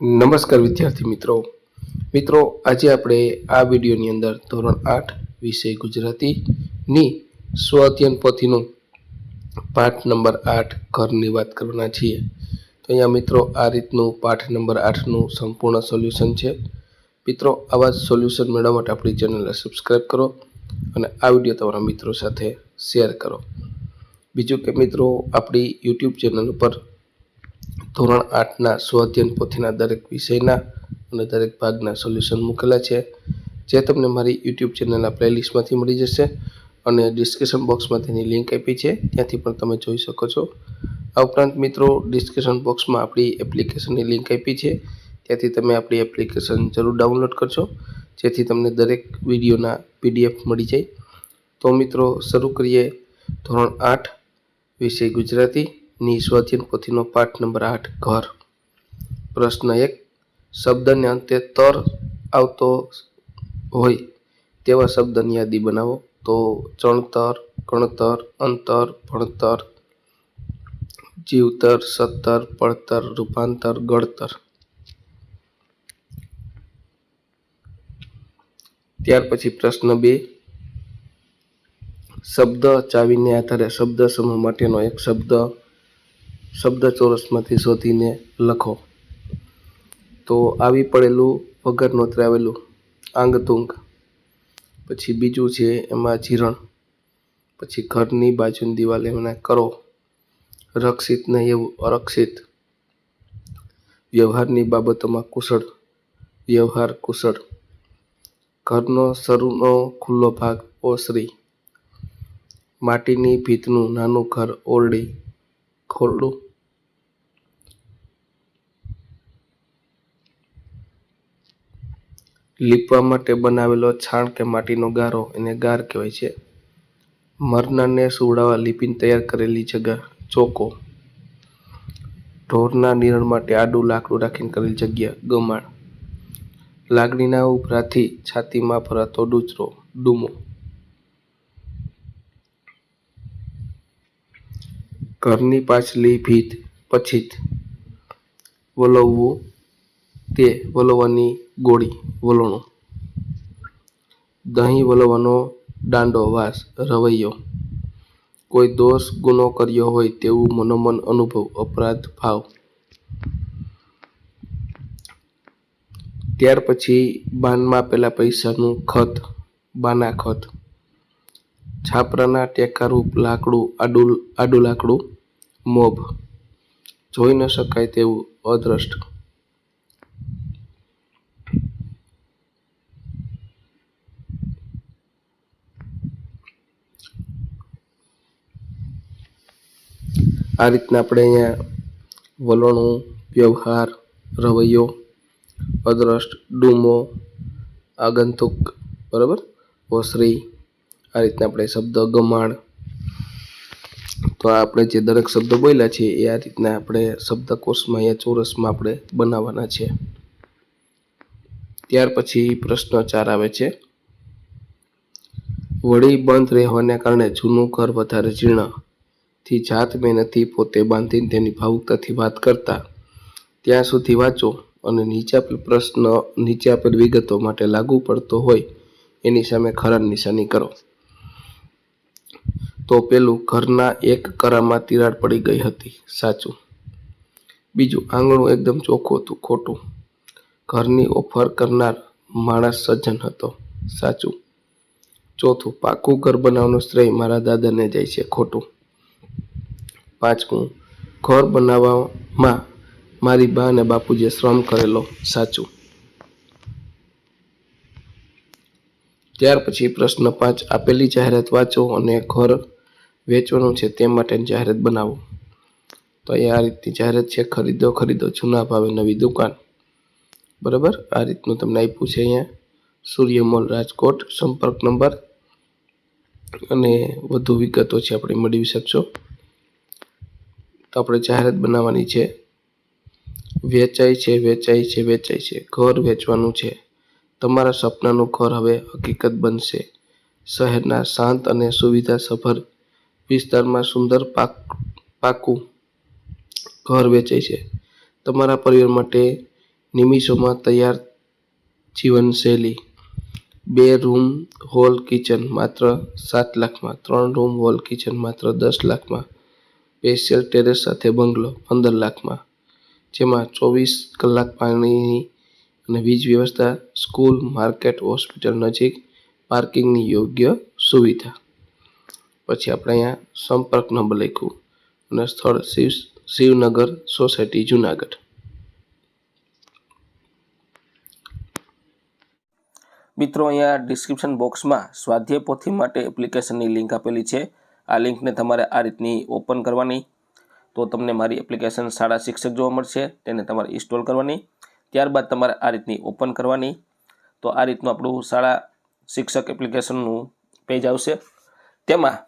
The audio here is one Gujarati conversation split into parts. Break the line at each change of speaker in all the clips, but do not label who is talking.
નમસ્કાર વિદ્યાર્થી મિત્રો. મિત્રો, આજે આપણે આ વિડીયોની અંદર ધોરણ આઠ વિષય ગુજરાતીની સ્વ અધ્યયન પોથીનું પાઠ નંબર આઠ ઘરની વાત કરવાના છીએ. તો અહીંયા મિત્રો, આ રીતનું પાઠ નંબર આઠનું સંપૂર્ણ સોલ્યુશન છે. મિત્રો, આવા જ સોલ્યુશન મેળવવા માટે આપણી ચેનલને સબસ્ક્રાઈબ કરો અને આ વીડિયો તમારા મિત્રો સાથે શેર કરો. બીજું કે મિત્રો, આપણી યુટ્યુબ ચેનલ ઉપર ધોરણ આઠના સ્વાધ્યન પોથીના દરેક વિષયના અને દરેક ભાગના સોલ્યુશન મૂકેલા છે. જે તમને મારી યુટ્યુબ ચેનલના પ્લેલિસ્ટમાંથી મળી જશે અને ડિસ્ક્રિપ્શન બોક્સમાં તેની લિંક આપી છે. ત્યાંથી પણ તમે જોઈ શકો છો. આ ઉપરાંત મિત્રો ડિસ્ક્રિપ્શન બોક્સમાં આપણી એપ્લિકેશનની લિંક આપી છે. ત્યાંથી તમે આપણી એપ્લિકેશન જરૂર ડાઉનલોડ કરશો જેથી તમને દરેક વિડીયોના પીડીએફ મળી જાય. તો મિત્રો, શરૂ કરીએ ધોરણ આઠ વિષય ગુજરાતીની સ્વાધીન પોથીનો પાઠ નંબર આઠ, ઘર. પ્રશ્ન એક, શબ્દને અંતે તર આવતો હોય તેવા શબ્દની યાદી બનાવો. તો ચણતર, કણતર, અંતર, ભણતર, જીવતર, સત્તર, પડતર, રૂપાંતર ગળતર ત્યાર પછી પ્રશ્ન બે, શબ્દ ચાવીને આધારે શબ્દ સમૂહ માટેનો એક શબ્દ શબ્દ ચોરસમાંથી શોધીને લખો. તો આવી પડેલું વગર નોતરાવેલું આંગતુંગ. પછી બીજું છે એમાં જીરણ પછી ઘરની બાજુની દિવાલ એમને કરો. રક્ષિત ને એવું અરક્ષિત. વ્યવહારની બાબતોમાં કુશળ. વ્યવહાર કુશળ. ઘરનો શરૂનો ખુલ્લો ભાગ ઓસરી. માટીની ભીતનું નાનું ઘર ઓરડી. ખોરડું. લીપવા માટે બનાવેલો છાણ કે માટીનો ગારો એને ગાર કહેવાય છે. મરનારને સુવડાવવા લીપીને તૈયાર કરેલી જગ્યા ચોકો. ઢોરના નિરણ માટે આડું લાકડું રાખીને કરેલી જગ્યા ગમાણ. લાગણીના ઉભરાથી છાતીમાં ભરાતો ડૂચરો ડૂમો. ઘરની પાછલી ભીત પછીત વલોવવું તે વલવવાની ગોળી, વલોણું. દહીં વલોવાનો દાંડો, વાસ, રવૈયો. કોઈ દોષ ગુનો કર્યો હોય તેવું મનોમન અનુભવ, અપરાધ ભાવ. ત્યાર પછી બાનમાં પેલા પૈસાનું ખત, બાના ખત. છાપરાના ટેકારૂપ લાકડું આડું આડું લાકડું, મોભ. જોઈ ન શકાય તેવું અદ્રષ્ટ. આ રીતના આપણે અહીંયા વલણું, વ્યવહાર, રવૈયો, અદ્રષ્ટ, ડૂમો, આગંતુક, બરાબર? ઓસરી આ રીતના આપણે શબ્દ ગમાણ. તો આપણે જે દરેક શબ્દો બોલ્યા છે, એ આ રીતના આપણે શબ્દકોશમાં અહીંયા ચોરસમાં આપણે બનાવવાના છે. ત્યાર પછી પ્રશ્ન ચાર આવે છે. વળી બંધ રહેવાને કારણે જૂનું ઘર વધારે જીર્ણથી જાત મહેનતથી પોતે બાંધીને તેની ભાવુકતાથી વાત કરતા. ત્યાં સુધી વાંચો અને નીચે આપેલ પ્રશ્ન, નીચે આપેલ વિગતો માટે લાગુ પડતો હોય, એની સામે ખરા નિશાની કરો. તો પેલું ઘરના એક કરામાં તિરાડ પડી ગઈ હતી. સાચું. બીજું આંગણું એકદમ ચોખ્ખું હતું, ખોટું. ઘરની ઓફર કરનાર માણસ સજ્જન હતો. સાચું. ચોથું, પાકું ઘર બનાવવાનો શ્રેય મારા દાદાને જાય છે, ખોટું. પાંચમું, ઘર બનાવવામાં મારી બા અને બાપુજીએ શ્રમ કરેલો. સાચું. ત્યાર પછી પ્રશ્ન પાંચ, આપેલી જાહેરાત વાંચો અને ઘર વેચવાનું છે તે માટેની જાહેરાત બનાવો. તો અહીંયા આ રીતની જાહેરાત છે, ખરીદો ખરીદો, જૂના ભાવે નવી દુકાન. બરાબર? આ રીતનું તમને આપ્યું છે અહીંયા. સૂર્યમોલ રાજકોટ, સંપર્ક નંબર. અને વધુ વિગતો છે આપણે મેળવી શકશો. તો આપણે જાહેરાત બનાવવાની છે. વેચાય છે વેચાય છે વેચાય છે. ઘર વેચવાનું છે. તમારા સપનાનું ઘર હવે હકીકત બનશે. શહેરના શાંત અને સુવિધા સભર વિસ્તારમાં સુંદર પાક, પાકું ઘર વેચાય છે. તમારા પરિવાર માટે નિમિષોમાં તૈયાર જીવનશૈલી. બે રૂમ હોલ કિચન માત્ર સાત લાખમાં, ત્રણ રૂમ હોલ કિચન માત્ર દસ લાખમાં. સ્પેશિયલ ટેરેસ સાથે બંગલો પંદર લાખમાં. જેમાં ચોવીસ કલાક પાણીની અને વીજ વ્યવસ્થા, સ્કૂલ, માર્કેટ, હોસ્પિટલ નજીક પાર્કિંગની યોગ્ય સુવિધા. પછી આપણે અહીંયા સંપર્ક નંબર લખ્યું અને સ્થળ શિવ, શિવનગર સોસાયટી જુનાગઢ.
મિત્રો, અહીંયા ડિસ્ક્રિપ્શન બોક્સમાં સ્વાધ્યાય પોથી માટે એપ્લિકેશનની લિંક આપેલી છે. આ લિંકને તમારે આ રીતની ઓપન કરવાની. તો તમને મારી એપ્લિકેશન શાળા શિક્ષક જોવા મળશે, તેને તમારે ઇન્સ્ટોલ કરવાની. ત્યારબાદ તમારે આ રીતની ઓપન કરવાની. તો આ રીતનું આપણું શાળા શિક્ષક એપ્લિકેશનનું પેજ આવશે. તેમાં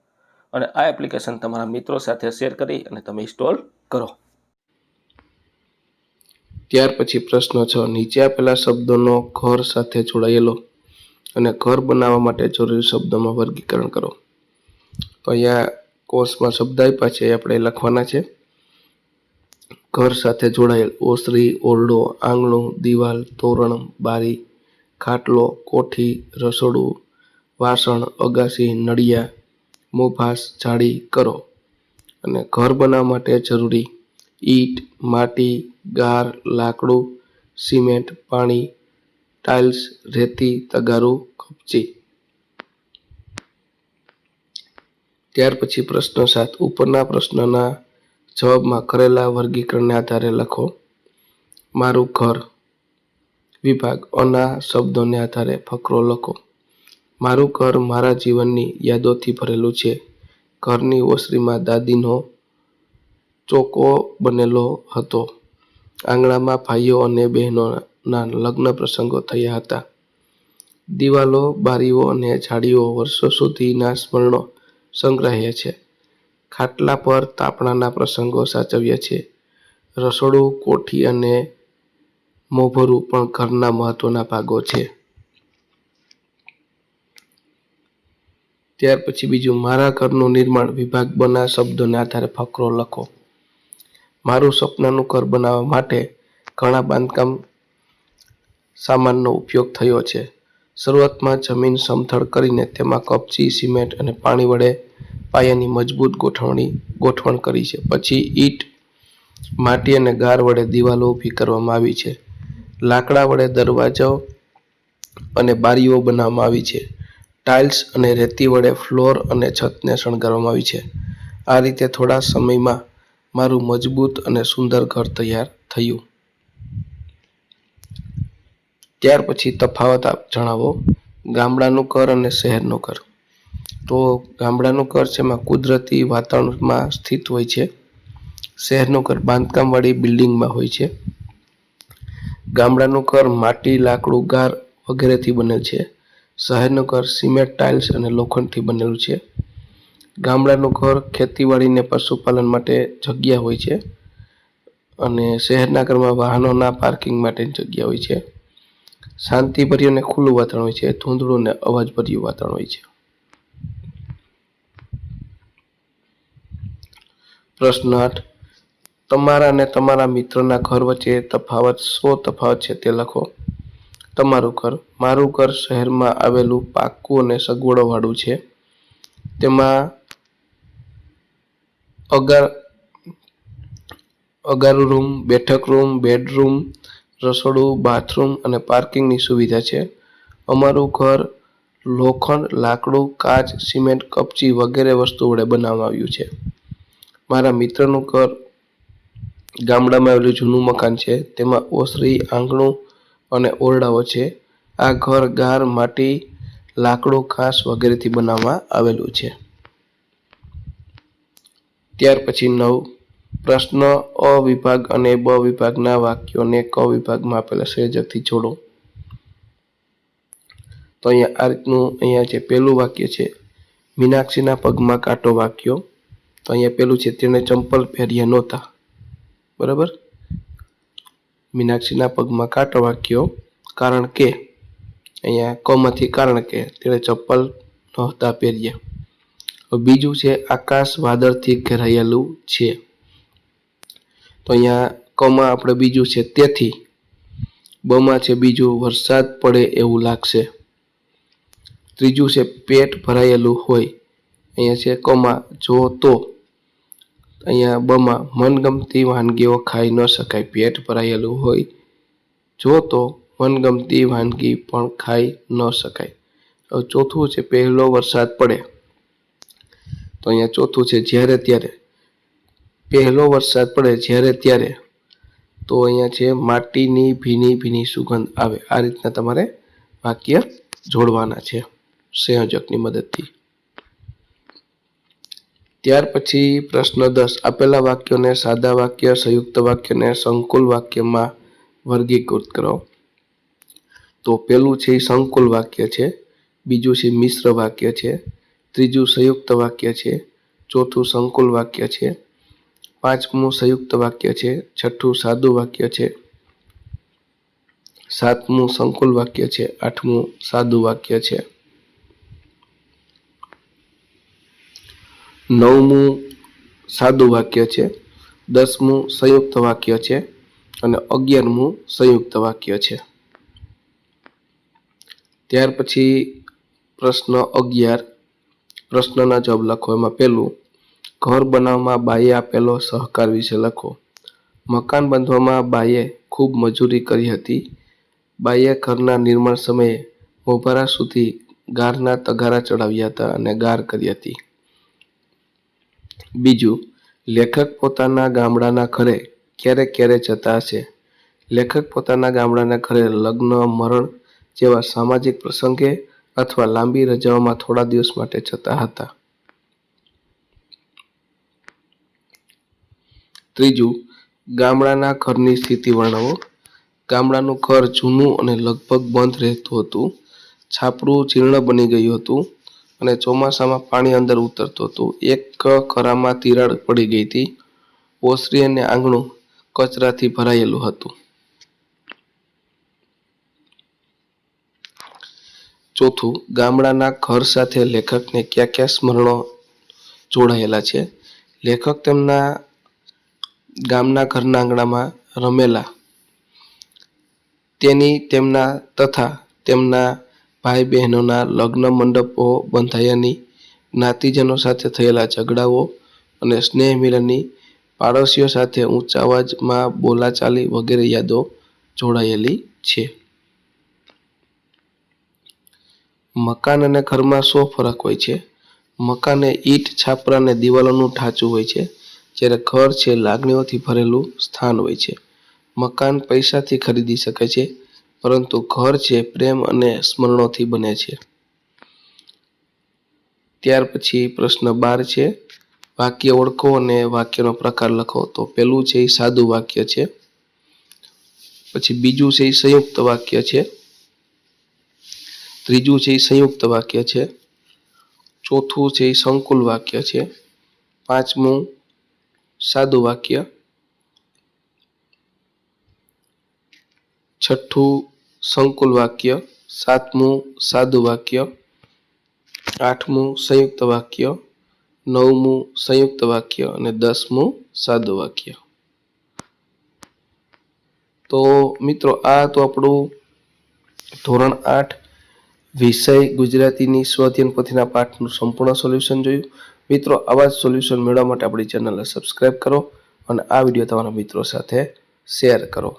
અને આ એપ્લિકેશન તમારા મિત્રો સાથે શેર કરી અને તમે ઇન્સ્ટોલ કરો.
ત્યાર પછી પ્રશ્ન છ, નીચે આપેલા શબ્દોનો ઘર સાથે જોડાયેલો અને ઘર બનાવવા માટે જરૂરી શબ્દોમાં વર્ગીકરણ કરો. તો અહીંયા કોર્સમાં શબ્દ આપ્યા છે આપણે લખવાના છે. ઘર સાથે જોડાયેલ ઓસરી, ઓરડો, આંગણું, દિવાલ, તોરણ, બારી, ખાટલો, કોઠી, રસોડું, વાસણ, અગાસી, નળિયા મોભાસ જાળી કરો. અને ઘર બનાવવા માટે જરૂરી ઈંટ, માટી, ગાર, લાકડું, સિમેન્ટ, પાણી, ટાઇલ્સ, રેતી, તગારું, કપચી. ત્યાર પછી પ્રશ્ન સાત. ઉપરના પ્રશ્નના જવાબમાં કરેલા વર્ગીકરણને આધારે લખો. મારું ઘર વિભાગ. અના શબ્દોને આધારે ફકરો લખો. મારું ઘર મારા જીવનની યાદોથી ભરેલું છે. ઘરની ઓસરીમાં દાદીનો ચોકો બનેલો હતો. આંગણામાં ભાઈઓ અને બહેનોના લગ્ન પ્રસંગો થયા હતા. દિવાલો, બારીઓ અને ઝાડીઓ વર્ષો સુધીના સ્મરણો સંગ્રહ્યા છે. ખાટલા પર તાપણાના પ્રસંગો સાચવ્યા છે. રસોડું, કોઠી અને મોભરું પણ ઘરના મહત્વના ભાગો છે. ત્યાર પછી બીજું, મારા ઘરનું નિર્માણ વિભાગ બના શબ્દોને આધારે ફકરો લખો. મારું સપનાનું ઘર બનાવવા માટે ઘણા બાંધકામ સામાનનો ઉપયોગ થયો છે. શરૂઆતમાં જમીન સમથળ કરીને તેમાં કપચી, સિમેન્ટ અને પાણી વડે પાયાની મજબૂત ગોઠવણી, ગોઠવણ કરી છે. પછી ઈંટ, માટી અને ગાર વડે દિવાલો ઊભી કરવામાં આવી છે. લાકડા વડે દરવાજાઓ અને બારીઓ બનાવવામાં આવી છે. ટાઇલ્સ અને રેતી વડે ફ્લોર અને છતને શણગારવામાં આવી છે. આ રીતે થોડા સમયમાં મારું મજબૂત અને સુંદર ઘર તૈયાર થયું. ત્યાર પછી તફાવત આપ જણાવો, ગામડાનું ઘર અને શહેરનું ઘર? તો ગામડાનું ઘર છે એમાં કુદરતી વાતાવરણમાં સ્થિત હોય છે. શહેરનું ઘર બાંધકામવાળી બિલ્ડિંગમાં હોય છે. ગામડાનું ઘર માટી, લાકડું, ગાર વગેરેથી બને છે. શહેરનું ઘર સિમેન્ટ ટાઇલ્સ અને લોખંડથી બનેલું છે. ગામડાનું ઘર ખેતીવાડીને પશુપાલન માટે જગ્યા હોય છે અને શહેરના ઘરમાં વાહનોના પાર્કિંગ માટેની જગ્યા હોય છે. શાંતિભર્યું અને ખુલ્લું વાતાવરણ હોય છે. ધૂંધળું અને અવાજભર્યું વાતાવરણ હોય છે. પ્રશ્ન આઠ. તમારા અને તમારા મિત્રના ઘર વચ્ચે તફાવત, શો તફાવત છે તે લખો. તમારું ઘર. મારું ઘર શહેરમાં આવેલું પાક્કું અને સગવડોવાળું છે. તેમાં અગાર અગારું રૂમ, બેઠક રૂમ, બેડરૂમ, રસોડું, બાથરૂમ અને પાર્કિંગની સુવિધા છે. અમારું ઘર લોખંડ, લાકડું, કાચ, સિમેન્ટ, કપચી વગેરે વસ્તુ વડે બનાવવામાં આવ્યું છે. મારા મિત્રનું ઘર ગામડામાં આવેલું જૂનું મકાન છે. તેમાં ઓસરી, આંગણું અને ઓરડાઓ છે. આ ઘર ગાર માટી, લાકડું, ઘાસ વગેરેથી બનાવવામાં આવેલું છે. ત્યાર પછી નવ પ્રશ્ન અ વિભાગ અને બ વિભાગના વાક્યોને ક વિભાગમાં આપેલા સંયોજકથી જોડો. તો અહીંયા આ રીતનું અહીંયા જે પહેલું વાક્ય છે, મીનાક્ષીના પગમાં કાંટો વાક્યો. તો અહીંયા પેલું છે, તેણે ચંપલ પહેર્યા નહોતા. બરાબર? મીનાક્ષીના પગમાં કાંટો વાક્યો કારણ કે અહીંયા કોમાંથી કારણ કે તેણે ચપ્પલ નહોતા પહેર્યા. બીજું છે આકાશ વાદળથી ઘેરાયેલું છે. તો અહીંયા કમાં આપણે બીજું છે તેથી. બમાં છે બીજું વરસાદ પડે એવું લાગશે. ત્રીજું છે પેટ ભરાયેલું હોય. અહીંયા છે કમાં જો તો. અહીંયા બમાં મનગમતી વાનગીઓ ખાઈ ન શકાય, પેટ ભરાયેલું હોય. જો તો મનગમતી વાનગી પણ ખાઈ ન શકાય. હવે ચોથું છે, પહેલો વરસાદ પડે. તો અહીંયા ચોથું છે, જ્યારે ત્યારે. પહેલો વરસાદ પડે જ્યારે ત્યારે, તો અહીંયા છે, માટીની ભીની ભીની સુગંધ આવે. આ રીતના તમારે વાક્ય જોડવાના છે, સંયોજકની મદદથી. ત્યાર પછી પ્રશ્ન દસ. આપેલા વાક્યોને સાદા વાક્ય, સંયુક્ત વાક્યને સંકુલ વાક્યમાં વર્ગીકૃત કરો. તો પેલું છે સંકુલ વાક્ય છે, બીજું છે મિશ્ર વાક્ય છે, ત્રીજું સંયુક્ત વાક્ય છે, ચોથું સંકુલ વાક્ય છે, પાંચમું સંયુક્ત વાક્ય છે, છઠ્ઠું સાદું વાક્ય છે, સાતમું સંકુલ વાક્ય છે, આઠમું સાદું વાક્ય છે. નવમું સાદું વાક્ય છે, દસમું સંયુક્ત વાક્ય છે અને અગિયારમું સંયુક્ત વાક્ય છે. ત્યાર પછી પ્રશ્ન અગિયાર, પ્રશ્નના જવાબ લખો. એમાં પહેલું, ઘર બનાવવામાં બાઈએ આપેલો સહકાર વિશે લખો. મકાન બાંધવામાં બાઈએ ખૂબ મજૂરી કરી હતી. બાઈએ ઘરના નિર્માણ સમયે મોભારા સુધી ગારના તગારા ચડાવ્યા હતા અને ગાર કરી હતી. બીજું, લેખક પોતાના ગામડાના ઘરે ક્યારે ક્યારે જતા હશે? લેખક પોતાના ગામડાના ઘરે લગ્ન, મરણ જેવા સામાજિક પ્રસંગે અથવા લાંબી રજાઓમાં થોડા દિવસ માટે જતા હતા. ત્રીજું, ગામડાના ઘરની સ્થિતિ વર્ણવો. ગામડાનું ઘર જૂનું અને લગભગ બંધ રહેતું હતું. છાપરું જીર્ણ બની ગયું હતું. અને ચોમાસામાં પાણી અંદર ઉતરતું હતું. એક ખરામાં તિરાડ પડી ગઈ હતી. ઓસરી અને આંગણું કચરાથી ભરાયેલું હતું. ચોથું, ગામડાના ઘર સાથે લેખકને કયા કયા સ્મરણો જોડાયેલા છે? લેખક તેમના ગામના ઘરના આંગણામાં રમેલા. તેની તેમના તથા તેમના ભાઈ બહેનોના લગ્ન મંડપો બંધાયાની જ્ઞાતિજનો સાથે થયેલા ઝઘડાઓ અને સ્નેહ મિલનની પાડોશીઓ સાથે ઊંચા અવાજમાં બોલાચાલી વગેરે યાદો જોડાયેલી છે. મકાન અને ઘરમાં શો ફરક હોય છે. મકાન એ ઈંટ, છાપરા અને દિવાલોનું ઢાંચું હોય છે, જ્યારે ઘર છે લાગણીઓથી ભરેલું સ્થાન હોય છે. મકાન પૈસાથી ખરીદી શકે છે પરંતુ ઘર છે પ્રેમ અને સ્મરણોથી બને છે. ત્યાર પછી પ્રશ્ન બાર છે, વાક્ય ઓળખો અને વાક્યનો પ્રકાર લખો. તો પેલું છે એ સાદું વાક્ય છે. પછી બીજું છે એ સંયુક્ત વાક્ય છે. ત્રીજું છે એ સંયુક્ત વાક્ય છે. ચોથું છે એ સંકુલ વાક્ય છે. પાંચમું સાદું વાક્ય. છઠ્ઠું સંકુલ વાક્ય, સાતમું સાદું વાક્ય, આઠમું સંયુક્ત વાક્ય, નવમું સંયુક્ત વાક્ય અને દસમું સાદું વાક્ય. તો મિત્રો, આ તો આપણું ધોરણ આઠ, વિષય ગુજરાતીની સ્વધ્યન પોથીના પાઠનું સંપૂર્ણ સોલ્યુશન જોયું. મિત્રો, આવા જ સોલ્યુશન મેળવવા માટે આપણી ચેનલને સબસ્ક્રાઈબ કરો અને આ વીડિયો તમારા મિત્રો સાથે શેર કરો.